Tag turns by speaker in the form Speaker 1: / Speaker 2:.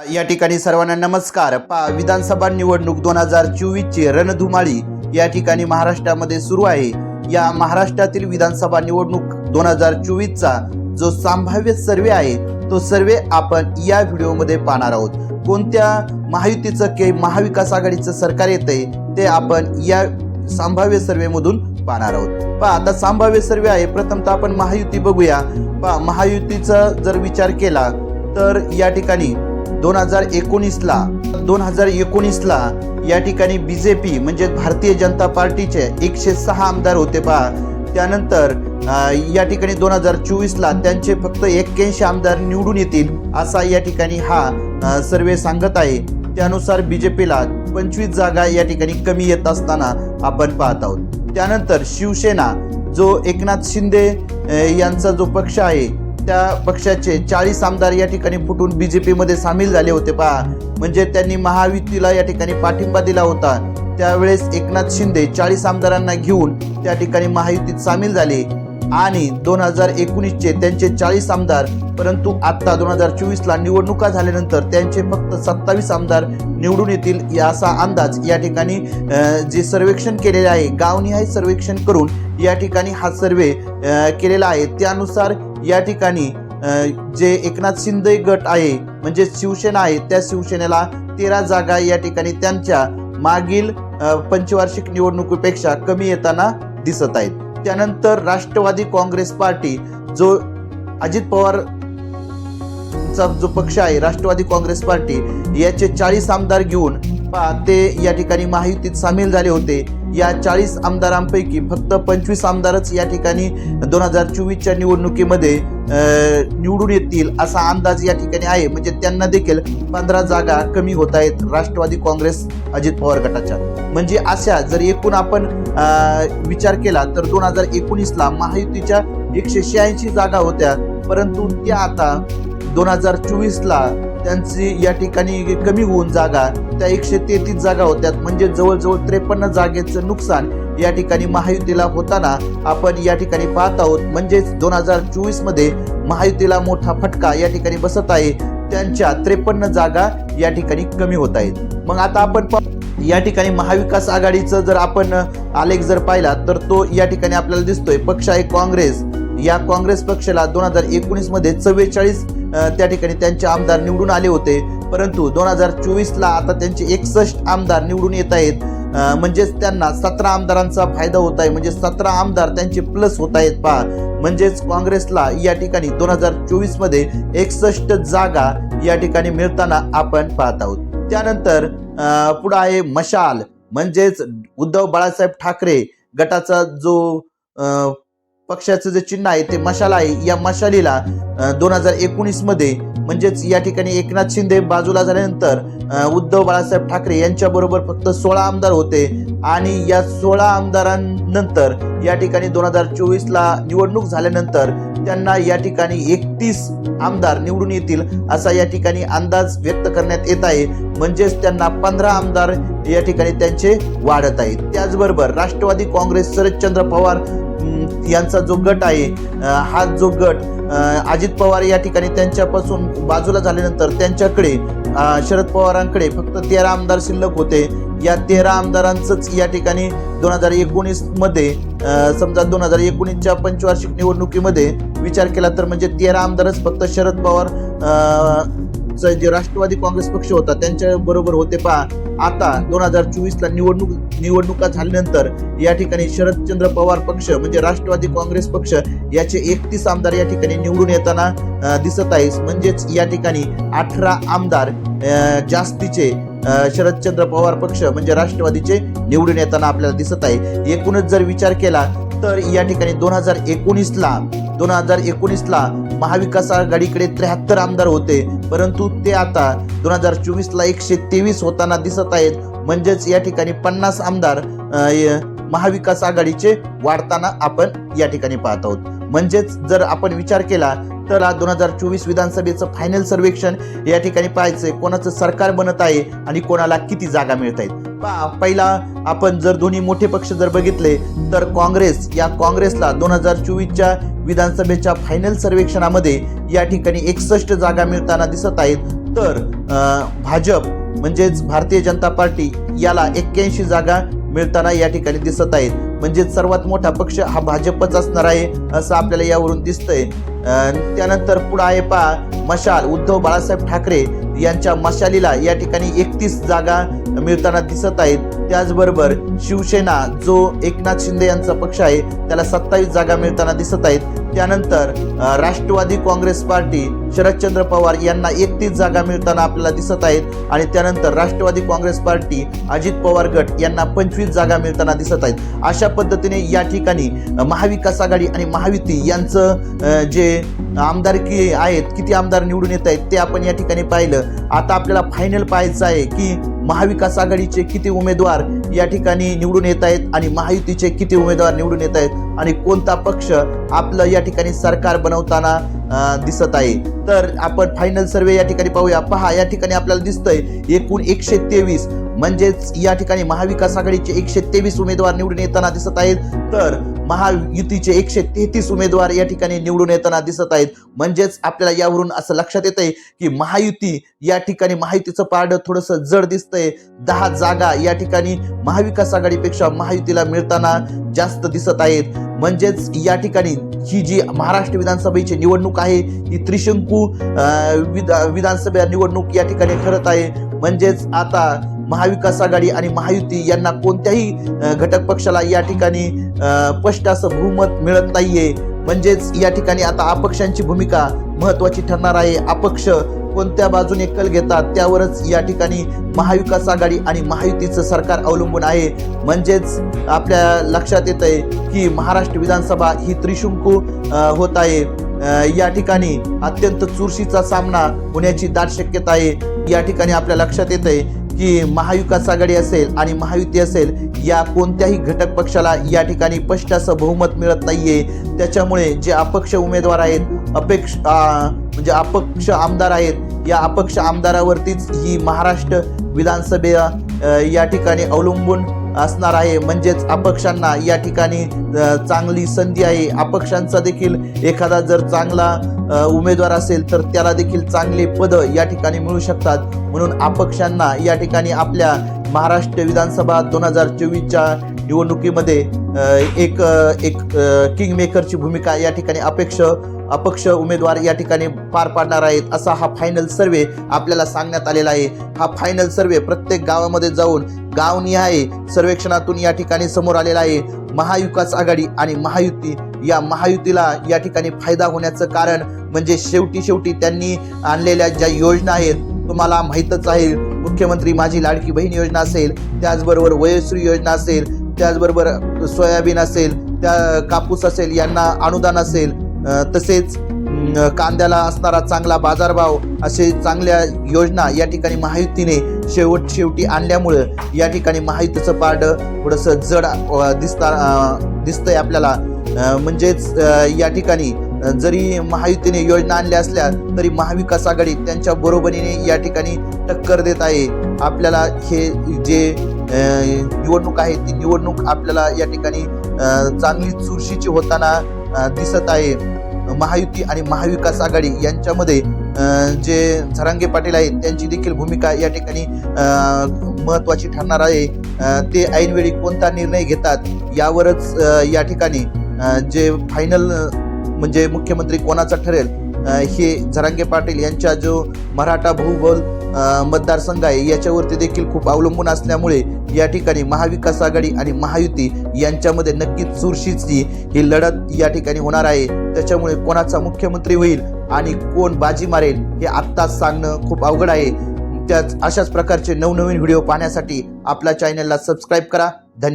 Speaker 1: या ठिकाणी सर्वांना नमस्कार. पा विधानसभा निवडणूक दोन हजार चोवीसची रणधुमाळी या ठिकाणी महाराष्ट्रामध्ये सुरू आहे. या महाराष्ट्रातील विधानसभा निवडणूक दोन हजार चोवीसचा जो संभाव्य सर्वे आहे तो सर्वे आपण या व्हिडिओमध्ये पाहणार आहोत. कोणत्या महायुतीचं के महाविकास आघाडीचं सरकार येतंय ते आपण या संभाव्य सर्वेमधून पाहणार आहोत. पहा आता संभाव्य सर्वे आहे. प्रथमतः आपण महायुती बघूया. पा महायुतीचा जर विचार केला तर या ठिकाणी दोन हजार एकोणीसला दोन हजार एकोणीसला या ठिकाणी बी जे पी म्हणजे भारतीय जनता पार्टीचे एकशे सहा आमदार होते पहा. त्यानंतर या ठिकाणी दोन हजार चोवीसला त्यांचे फक्त एक्क्याऐंशी आमदार निवडून येतील असा या ठिकाणी हा सर्वे सांगत आहे. त्यानुसार बी जे पीला पंचवीस जागा या ठिकाणी कमी येत असताना आपण पाहत आहोत. त्यानंतर शिवसेना जो एकनाथ शिंदे यांचा जो पक्ष आहे त्या पक्षाचे चाळीस आमदार या ठिकाणी फुटून बी जे पीमध्ये सामील झाले होते पहा. म्हणजे त्यांनी महायुतीला या ठिकाणी पाठिंबा दिला होता. त्यावेळेस एकनाथ शिंदे चाळीस आमदारांना घेऊन त्या ठिकाणी महायुतीत सामील झाले. आणि दोन हजार एकोणीसचे त्यांचे चाळीस आमदार परंतु आता दोन हजार चोवीसला निवडणुका झाल्यानंतर त्यांचे फक्त सत्तावीस आमदार निवडून येतील या असा अंदाज या ठिकाणी जे सर्वेक्षण केलेले आहे गावनिहाय सर्वेक्षण करून या ठिकाणी हा सर्वे केलेला आहे. त्यानुसार या ठिकाणी जे एकनाथ शिंदे गट आहे म्हणजे शिवसेना आहे त्या शिवसेनेला तेरा जागा या ठिकाणी त्यांच्या मागील पंचवार्षिक निवडणुकीपेक्षा कमी येताना दिसत आहेत. त्यानंतर राष्ट्रवादी काँग्रेस पार्टी जो अजित पवार चा जो पक्ष आहे राष्ट्रवादी काँग्रेस पार्टी याचे चाळीस आमदार घेऊन ते या ठिकाणी महायुतीत सामील झाले होते. या चाळीस आमदारांपैकी फक्त पंचवीस आमदारच या ठिकाणी दोन हजार चोवीसच्या निवडणुकीमध्ये निवडून येतील असा अंदाज या ठिकाणी आहे. म्हणजे त्यांना देखील पंधरा जागा कमी होत आहेत राष्ट्रवादी काँग्रेस अजित पवार गटाच्या. म्हणजे अशा जर एकूण आपण विचार केला तर दोन हजार एकोणीसला महायुतीच्या एकशे शहाऐंशी जागा होत्या. परंतु त्या आता दोन हजार चोवीसला त्यांची या ठिकाणी कमी होऊन जागा त्या एकशे तेहतीस जागा होत्या. म्हणजे जवळजवळ त्रेपन्न जागेचं नुकसान या ठिकाणी महायुतीला होताना आपण या ठिकाणी पाहत आहोत. म्हणजेच दोन हजार चोवीसमध्ये महायुतीला मोठा फटका या ठिकाणी बसत आहे. त्यांच्या त्रेपन्न जागा या ठिकाणी कमी होत आहेत. मग आता आपण या ठिकाणी महाविकास आघाडीचं जर आपण आलेख जर पाहिला तर तो या ठिकाणी आपल्याला दिसतोय. पक्ष आहे काँग्रेस या काँग्रेस पक्षाला दोन हजार एकोणीसमध्ये चव्वेचाळीस त्या ठिकाणी त्यांचे आमदार निवडून आले होते. परंतु दोन हजार चोवीसला आता त्यांचे एकसष्ट आमदार निवडून येत आहेत. म्हणजेच त्यांना सतरा आमदारांचा फायदा होत आहे. म्हणजे सतरा आमदार त्यांचे प्लस होत आहेत पहा. म्हणजेच काँग्रेसला या ठिकाणी दोन हजार चोवीसमध्ये एकसष्ट जागा या ठिकाणी मिळताना आपण पाहत आहोत. त्यानंतर पुढं आहे मशाल. म्हणजेच उद्धव बाळासाहेब ठाकरे गटाचा जो पक्षाचं जे चिन्ह आहे ते मशाल आहे. या मशालीला दोन हजार एकोणीसमध्ये म्हणजेच या ठिकाणी एकनाथ शिंदे बाजूला झाल्यानंतर उद्धव बाळासाहेब ठाकरे यांच्या बरोबर फक्त सोळा आमदार होते. आणि या सोळा आमदारांनंतर या ठिकाणी दोन हजार चोवीसला निवडणूक झाल्यानंतर त्यांना या ठिकाणी एकतीस आमदार निवडून येतील असा या ठिकाणी अंदाज व्यक्त करण्यात येत आहे. म्हणजेच त्यांना पंधरा आमदार या ठिकाणी त्यांचे वाढत आहेत. त्याचबरोबर राष्ट्रवादी काँग्रेस शरदचंद्र पवार यांचा जो गट आहे हा जो गट अजित पवार या ठिकाणी त्यांच्यापासून बाजूला झाल्यानंतर त्यांच्याकडे शरद पवारांकडे फक्त तेरा आमदार शिल्लक होते. या तेरा आमदारांचंच या ठिकाणी दोन हजार एकोणीसमध्ये समजा दोन हजार एकोणीसच्या पंचवार्षिक निवडणुकीमध्ये विचार केला तर म्हणजे तेरा आमदारच फक्त शरद पवार अं, जे राष्ट्रवादी काँग्रेस पक्ष होता त्यांच्या बरोबर होते पहा. आता दोन हजार चोवीसला निवडणूक निवडणुका झाल्यानंतर या ठिकाणी शरदचंद्र पवार पक्ष म्हणजे राष्ट्रवादी काँग्रेस पक्ष याचे एकतीस आमदार या ठिकाणी निवडून येताना दिसत आहे म्हणजेच या ठिकाणी अठरा आमदार जास्तीचे शरदचंद्र पवार पक्ष म्हणजे राष्ट्रवादीचे निवडून येताना आपल्याला दिसत आहे. एकूणच जर विचार केला तर या ठिकाणी दोन हजार एकोणीसला दोन हजार एकोणीसला महाविकास आघाडीकडे त्र्याहत्तर आमदार होते. परंतु ते आता दोन हजार चोवीसला एकशे तेवीस होताना दिसत आहेत. म्हणजेच या ठिकाणी पन्नास आमदार महाविकास आघाडीचे वाढताना आपण या ठिकाणी पाहत आहोत. म्हणजेच जर आपण विचार केला तर दोन हजार चोवीस विधानसभेचं फायनल सर्वेक्षण या ठिकाणी पाहायचंय. कोणाचं सरकार बनत आहे आणि कोणाला किती जागा मिळत आहेत. पहिला आपण जर दोन्ही मोठे पक्ष जर बघितले तर काँग्रेस या काँग्रेसला दोन हजार चोवीसच्या विधानसभेच्या फायनल सर्वेक्षणामध्ये या ठिकाणी एकसष्ट जागा मिळताना दिसत आहेत. तर भाजप म्हणजेच भारतीय जनता पार्टी याला एक्क्याऐंशी जागा मिळताना या ठिकाणी दिसत आहेत. म्हणजेच सर्वात मोठा पक्ष हा भाजपच असणार आहे असं आपल्याला यावरून दिसतंय. त्यानंतर पुढे आहे पा मशाल उद्धव बाळासाहेब ठाकरे यांच्या मशालीला या ठिकाणी एकतीस जागा मिळताना दिसत आहेत. त्याचबरोबर शिवसेना जो एकनाथ शिंदे यांचा पक्ष आहे त्याला सत्तावीस जागा मिळताना दिसत आहेत. त्यानंतर राष्ट्रवादी काँग्रेस पार्टी शरदचंद्र पवार यांना एकतीस जागा मिळताना आपल्याला दिसत आहेत. आणि त्यानंतर राष्ट्रवादी काँग्रेस पार्टी अजित पवार गट यांना पंचवीस जागा मिळताना दिसत आहेत. अशा पद्धतीने या ठिकाणी महाविकास आघाडी आणि महायुती यांचं जे आमदारकी आहेत किती आमदार निवडून येत आहेत ते आपण या ठिकाणी पाहिलं. आता आपल्याला फायनल पाहायचं आहे की महाविकास आघाडीचे किती उमेदवार या ठिकाणी निवडून येत आहेत आणि महायुतीचे किती उमेदवार निवडून येत आहेत आणि कोणता पक्ष आपलं या ठिकाणी सरकार बनवताना दिसत आहे. तर आपण फायनल सर्वे या ठिकाणी पाहूया. पहा या ठिकाणी आपल्याला दिसतंय एकूण एकशे तेवीस. म्हणजेच या ठिकाणी महाविकास आघाडीचे एकशे तेवीस उमेदवार निवडून येताना दिसत आहेत. तर महायुतीचे एकशे तेहतीस उमेदवार या ठिकाणी निवडून येताना दिसत आहेत. म्हणजेच आपल्याला यावरून असं लक्षात येत आहे की महायुती या ठिकाणी महायुतीचं पारड थोडंसं जड दिसतंय. दहा जागा या ठिकाणी महाविकास आघाडीपेक्षा महायुतीला मिळताना जास्त दिसत आहेत. म्हणजेच या ठिकाणी ही जी महाराष्ट्र विधानसभेची निवडणूक आहे ही त्रिशंकू विधा विधानसभा निवडणूक या ठिकाणी ठरत आहे. म्हणजेच आता महाविकास आघाडी आणि महायुती यांना कोणत्याही घटक पक्षाला या ठिकाणी स्पष्ट असं बहुमत मिळत नाहीये. म्हणजेच या ठिकाणी आता अपक्षांची भूमिका महत्वाची ठरणार आहे. अपक्ष कोणत्या बाजूने कल घेतात त्यावरच या ठिकाणी महाविकास आघाडी आणि महायुतीचं सरकार अवलंबून आहे. म्हणजेच आपल्या लक्षात येत आहे की महाराष्ट्र विधानसभा ही त्रिशंकू होत आहे. या ठिकाणी अत्यंत चुरशीचा सामना होण्याची दाट शक्यता आहे. या ठिकाणी आपल्या लक्षात येत आहे की महाविकास आघाडी असेल आणि महायुती असेल या कोणत्याही घटक पक्षाला या ठिकाणी स्पष्ट असं बहुमत मिळत नाहीये. त्याच्यामुळे जे अपक्ष उमेदवार आहेत अपेक्ष म्हणजे अपक्ष आमदार आहेत या अपक्ष आमदारावरतीच ही महाराष्ट्र विधानसभे या ठिकाणी अवलंबून असणार आहे. म्हणजेच अपक्षांना या ठिकाणी चांगली संधी आहे. अपक्षांचा देखील एखादा जर चांगला उमेदवार असेल तर त्याला देखील चांगले पद या ठिकाणी मिळू शकतात. म्हणून अपक्षांना या ठिकाणी आपल्या महाराष्ट्र विधानसभा दोन हजार चोवीसच्या निवडणुकीमध्ये एक एक किंग मेकरची भूमिका या ठिकाणी अपेक्ष अपक्ष उमेदवार या ठिकाणी पार पाडणार आहेत असा हा फायनल सर्वे आपल्याला सांगण्यात आलेला आहे. हा फायनल सर्वे प्रत्येक गावामध्ये जाऊन गावनिहाय सर्वेक्षणातून या ठिकाणी समोर आलेला आहे. महाविकास आघाडी आणि महायुती या महायुतीला या ठिकाणी फायदा होण्याचं कारण म्हणजे शेवटी शेवटी त्यांनी आणलेल्या ज्या योजना आहेत तुम्हाला माहीतच आहे मुख्यमंत्री माझी लाडकी बहीण योजना असेल त्याचबरोबर वयश्री योजना असेल त्याचबरोबर सोयाबीन असेल त्या कापूस असेल यांना अनुदान असेल तसेच कांद्याला असणारा चांगला बाजारभाव असे चांगल्या योजना या ठिकाणी महायुतीने शेवट शेवटी आणल्यामुळं या ठिकाणी महायुतीचं पारडं थोडंसं जड दिसता दिसतंय आपल्याला. म्हणजेच या ठिकाणी जरी महायुतीने योजना आणल्या असल्या तरी महाविकास आघाडी त्यांच्या बरोबरीने या ठिकाणी टक्कर देत आहे. आपल्याला हे जे निवडणूक आहे. ती निवडणूक आपल्याला या ठिकाणी चांगली चुरशीची होताना दिसत आहे. महायुती आणि महाविकास आघाडी यांच्यामध्ये जे झरांगे पाटील आहेत त्यांची देखील भूमिका या ठिकाणी अ, महत्त्वाची ठरणार आहे. ते ऐनवेळी कोणता निर्णय घेतात यावरच या ठिकाणी जे फायनल म्हणजे मुख्यमंत्री कोणाचा ठरेल हे झरांगे पाटील यांच्या जो मराठा बहुबल मतदारसंघ आहे. याच्यावरती देखील खूप अवलंबून असल्यामुळे या ठिकाणी महाविकास आघाडी आणि महायुती यांच्यामध्ये नक्कीच चुरशीची ही लढत या ठिकाणी होणार आहे. त्याच्यामुळे कोणाचा मुख्यमंत्री होईल आणि कोण बाजी मारेल हे आत्ताच सांगणं खूप अवघड आहे. त्याच अशाच प्रकारचे नवनवीन व्हिडिओ पाहण्यासाठी आपल्या चॅनलला सबस्क्राईब करा. धन्यवाद.